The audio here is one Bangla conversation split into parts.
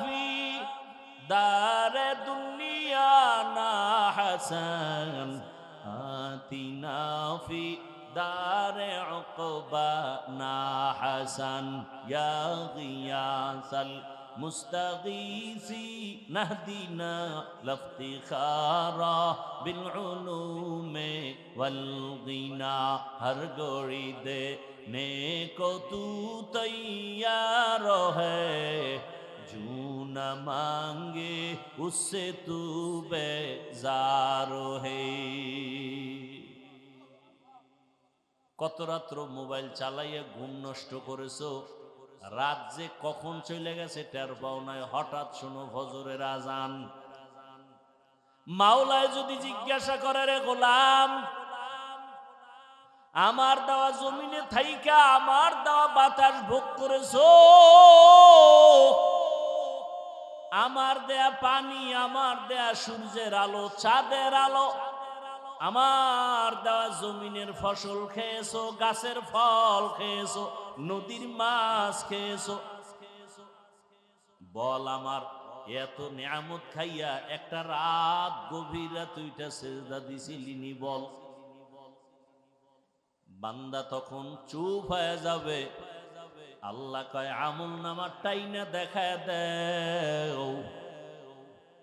في دار دنيا نا حسن آتنا في دار عقبانا حسن يا غياث المستغيث نهدنا لافتخارا بالعلوم والغنى. ہر گوڑی دے تو تیار जो न मांगे उससे तू बेजारो है কত রাত্র মোবাইল চালাইয়া ঘুম নষ্ট করেছ? রাত যে কখন চলে গেছে টের পাওনায় হঠাৎ শোনো ফজরের আজান। মাওলায় যদি জিজ্ঞাসা করে রে গোলাম, আমার দেওয়া জমিনে থাইকা আমার দেওয়া বাতাস ভোগ করেছ? আমার দেয়া পানি, আমার দেয়া সূর্যের আলো, চাঁদের আলো। আমার দেওয়া জমিনের ফসল খেয়েছো, গাছের ফল খেয়েছো, নদীর মাছ খেয়েছো। বল আমার, এত নিয়ামত খাইয়া একটা রাত গভীর তুইটা সেজদা দিছিলিনি বল। বান্দা তখন চুপ হয়ে যাবে। আল্লাহ কয়, আমল নামার টাইনা দেখায় দেও।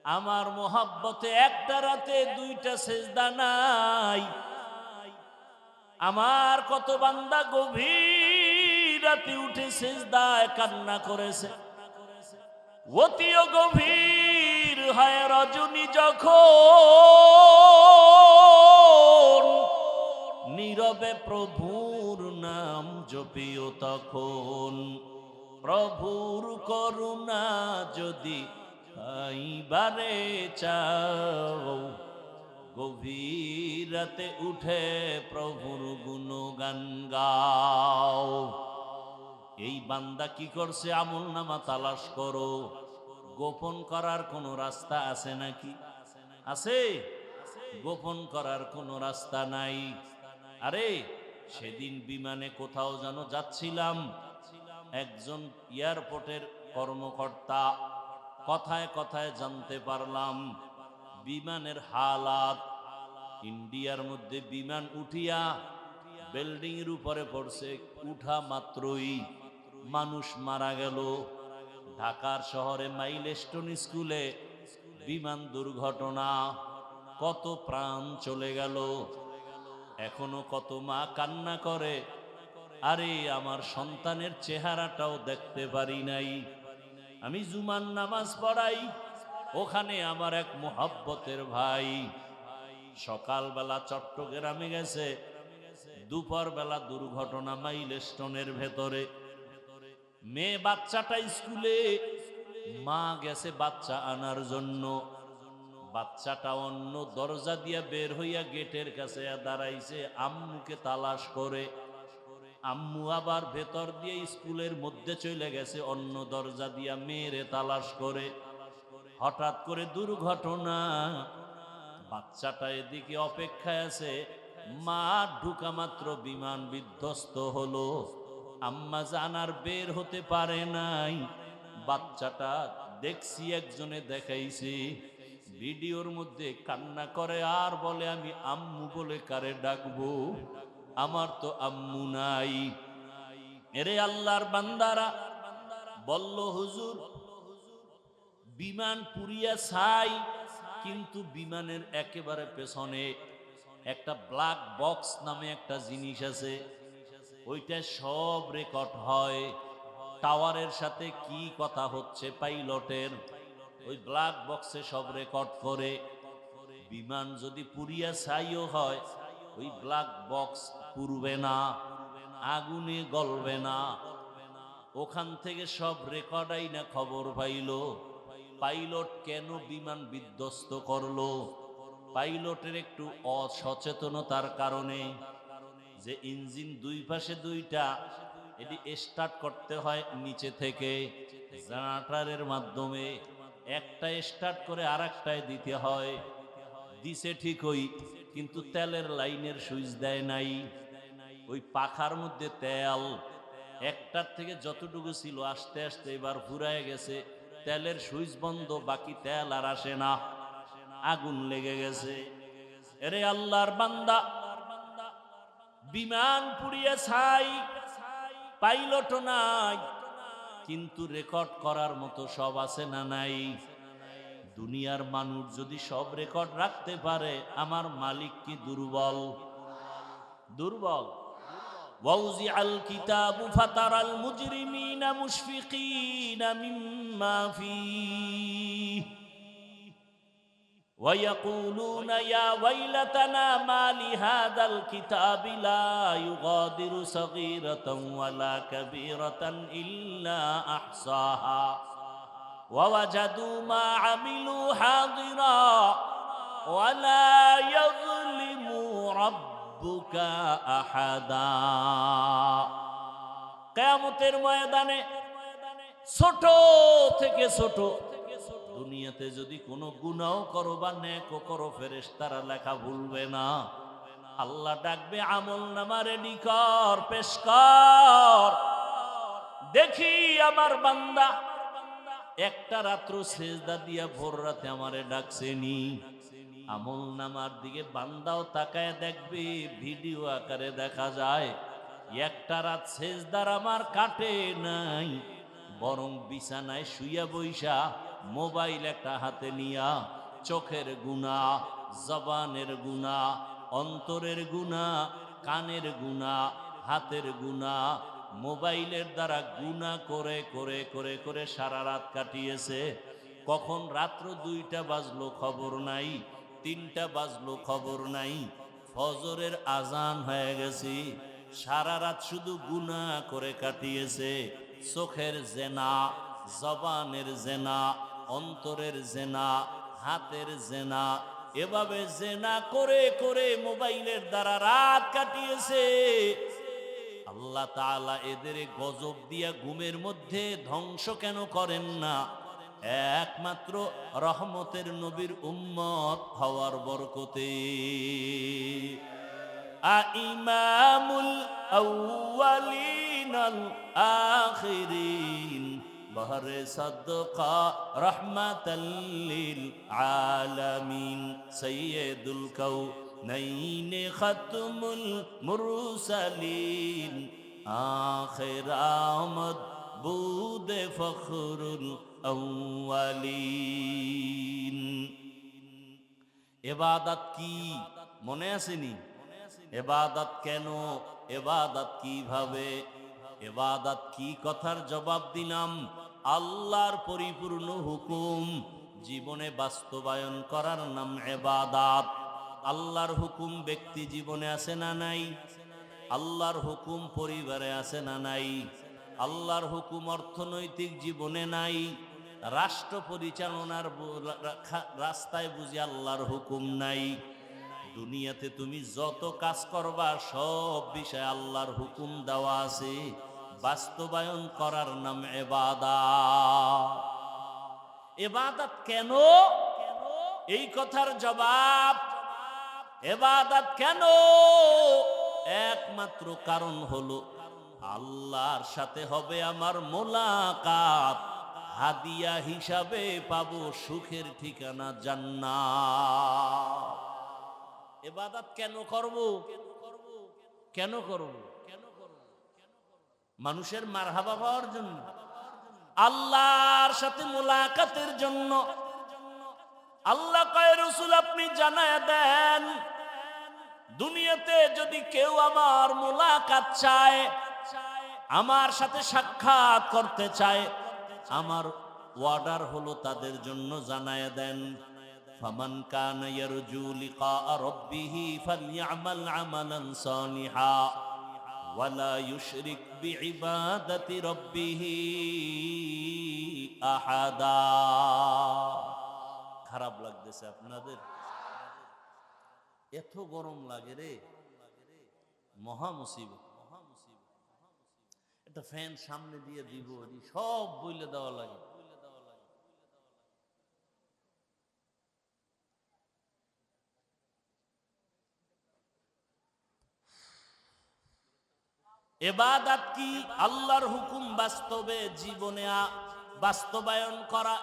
আমার মোহাব্বতে একটা রাতে দুইটা সেজদা নাই। আমার কত বান্দা গভীর রাতে উঠে সেজদায় কান্না করেছে। অতিও গভীর হয় রজনী যখন নীরবে প্রভুর নাম জপিও তখন। প্রভুর করুণা যদি পাইবারে চাও, গভীর রাতে উঠে প্রভুর গুণগান গাও। এই বান্দা কি করছে? আমল নামা তালাশ করো। গোপন করার কোনো রাস্তা আছে নাকি? আছে। গোপন করার কোনো রাস্তা নাই। আরে, সেদিন বিমানে কোথাও যেন যাচ্ছিলাম। একজন এয়ারপোর্টের কর্মকর্তা কথায় কথায় জানতে পারলাম, বিমানের হালাত, ইন্ডিয়ার মধ্যে বিমান উঠিয়া বিল্ডিং এর উপরে পড়ছে, উঠা মাত্রই মানুষ মারা গেল। ঢাকার শহরে মাইলস্টোন স্কুলে বিমান দুর্ঘটনা, কত প্রাণ চলে গেল। এখনও কত মা কান্না করে। আরে, আমার সন্তানের চেহারাটাও দেখতে পারি নাই। আমি জুমান নামাজ পড়াই, ওখানে আমার এক মোহাব্বতের ভাই। সকালবেলা চট্টগ্রামে গেছে দুপুর বেলা দুর্ঘটনা মাইলস্টোনের ভেতরে। মেয়ে বাচ্চাটা স্কুলে, মা গেছে বাচ্চা আনার জন্য। বাচ্চাটা অন্য দরজা দিয়া বের হইয়া গেটের কাছে দাঁড়াইছে, আম্মুকে তালাশ করে। আম্মু আবার ভেতর দিয়ে স্কুলের মধ্যে চলে গেছে, অন্য দরজা দিয়া মেয়েরে তালাশ করে। হঠাৎ করে দুর্ঘটনা। বাচ্চাটা এদিকে অপেক্ষায় আছে। মা ঢুকা মাত্র বিমান বিধ্বস্ত হলো। আম্মা জানার বের হতে পারে নাই। বাচ্চাটা দেখছি, একজনে দেখাইছে। ভিডিওর মধ্যে কান্না করে, আর বলে, আমি আম্মু বলে কারে ডাকবো? আমার তো আম্মু নাই। এরে আল্লাহর বান্দারা, বলল, হুজুর, বিমান পুরিয়া ছাই, কিন্তু বিমানের একেবারে পেছনে একটা ব্ল্যাক বক্স নামে একটা জিনিস আছে। ওইটা সব রেকর্ড হয়। টাওয়ারের সাথে কি কথা হচ্ছে পাইলটের? ওই ব্ল্যাক বক্সে সব রেকর্ড করে। বিমান যদি পুরিয়া ছাইও হয়, ওই ব্ল্যাক বক্স পুরবে না, আগুনে গলবে না। ওখান থেকে সব রেকর্ডাই না খবর পাইল। পাইলট কেন বিমান বিধ্বস্ত করল? পাইলটের একটু অসচেতনতার কারণে যে ইঞ্জিন দুই পাশে দুইটা, এটি স্টার্ট করতে হয় নিচে থেকে, জেনারেটরের মাধ্যমে। একটা স্টার্ট করে আর দিতে হয়। দিছে ঠিকই, কিন্তু তেলের লাইনের সুইচ দেয় নাই। ওই পাখার মধ্যে তেল, একটার থেকে যতটুকু ছিল আস্তে আস্তে এবার ফুরায় গেছে। তেলের সুইচ বন্ধ, বাকি তেল আর আসে না। আগুন লেগে গেছে। এরে আল্লাহর বান্দা, বিমান পুড়িয়ে ছাই পাইলট নাই। কিন্তু রেকর্ড করার মতো সব আছে না নাই দুনিয়ার মানুষ যদি সব রেকর্ড রাখতে পারে আমার মালিক কি দুর্বল দুর্বল ووزع الكتاب فترى المجرمين مشفقين مما فيه ويقولون يا ويلتنا ما لهذا الكتاب لا يغادر صغيرة ولا كبيرة إلا أحصاها ووجدوا ما عملوا حاضرا ولا يظلم ربك أحدا কেয়ামতের ময়দানে ছোট থেকে ছোট দুনিয়াতে যদি কোনো গুনাও করো বা নেকও করো ফেরেস তারা লেখা ভুলবে না। আল্লাহ ডাকবে, আমল নামা রেডি কর, পেশ কর। দেখি আমার বান্দা, একটা রাত্র সেজদা দিয়া ভোর রাতে আমারে ডাকছেনি আমল নামার দিকে বান্দাও তাকায় দেখবে, ভিডিও আকারে দেখা যায়, একটা রাত সেজদার আমার কাটে নাই, বরং বিছানায় শুইয়া বইসা মোবাইল একটা হাতে নিয়া, চোখের গুণা, জবানের গুণা, অন্তরের গুণা, কানের গুণা, হাতের গুণা, মোবাইলের দ্বারা গুণা করে করে করে করে সারা রাত কাটিয়েছে। কখন রাত্র দুইটা বাজলো খবর নাই, তিনটা বাজলো খবর নাই, ফজরের আজান হয়ে গেছি। সারা রাত শুধু গুণা করে কাটিয়েছে, চোখের জেনা, জবানের জেনা অন্তরের জেনা, হাতের জেনা, এভাবে জেনা করে করে মোবাইলের দ্বারা রাত কাটিয়েছে। আল্লাহ তাআলা এদের গজব দিয়া ঘুমের মধ্যে ধ্বংস কেন করেন না? একমাত্র রহমতের নবীর উম্মত হওয়ার বরকতে। আইমামুল আউয়ালিনাল আখিরিন। বহরে সদকা রহমাতাল্লিল আলামিন সৈয়দুল কৌ نين ختم المرسلين آخر آمد بود فخر الأولين এবাদত কি মনে আসেনি এবাদত কেন এবাদত কিভাবে এবাদত কি কথার জবাব দিলাম আল্লাহর পরিপূর্ণ হুকুম। জীবনে বাস্তবায়ন করার নাম এবাদাত। আল্লাহর হুকুম ব্যক্তি জীবনে আছে না নাই? আল্লাহর হুকুম পরিবারে আছে না নাই? আল্লাহর হুকুম অর্থনৈতিক জীবনে নাই? রাষ্ট্র পরিচালনার রাস্তায় বুঝি আল্লাহর হুকুম নাই? দুনিয়াতে তুমি যত কাজ করবা, সব বিষয়ে আল্লাহর হুকুম দেওয়া আছে। বাস্তবায়ন করার নাম এবাদা এবাদত কেন? এই কথার জবাব, এবাদত কেন? একমাত্র কারণ হলো, আল্লাহর সাথে হবে আমার মোলাকাত। হাদিয়া হিসাবে পাব সুখের ঠিকানা জান্নাত। এবাদত কেন করব? কেন করব? মানুষের মারহাবা পাওয়ার জন্য, আল্লাহর সাথে মোলাকাতের জন্য। আল্লাহ কয়, রসুল আপনি জানায় দেন, দুনিয়াতে যদি কেউ আমার মোলাকাত চায়, আমার সাথে সাক্ষাৎ করতে চায়, আমার ওয়ার্ডার হলো তাদের জন্য জানায় দেন। ফামান কান ইয়ারজু লিকা রাব্বিহি ফালইআমাল আমালান সালিহা। ওয়ালা ইউশরিক বিইবাদাতি রাব্বিহি আহাদা। খারাপ লাগতেছে আপনাদের? এত গরম লাগে রে। মহা মুসিবত। একটা ফ্যান সামনে দিয়ে দিব, সব বইলে দেওয়া লাগে। এবাদাত কি? আল্লাহর হুকুম বাস্তবে জীবনে বাস্তবায়ন করা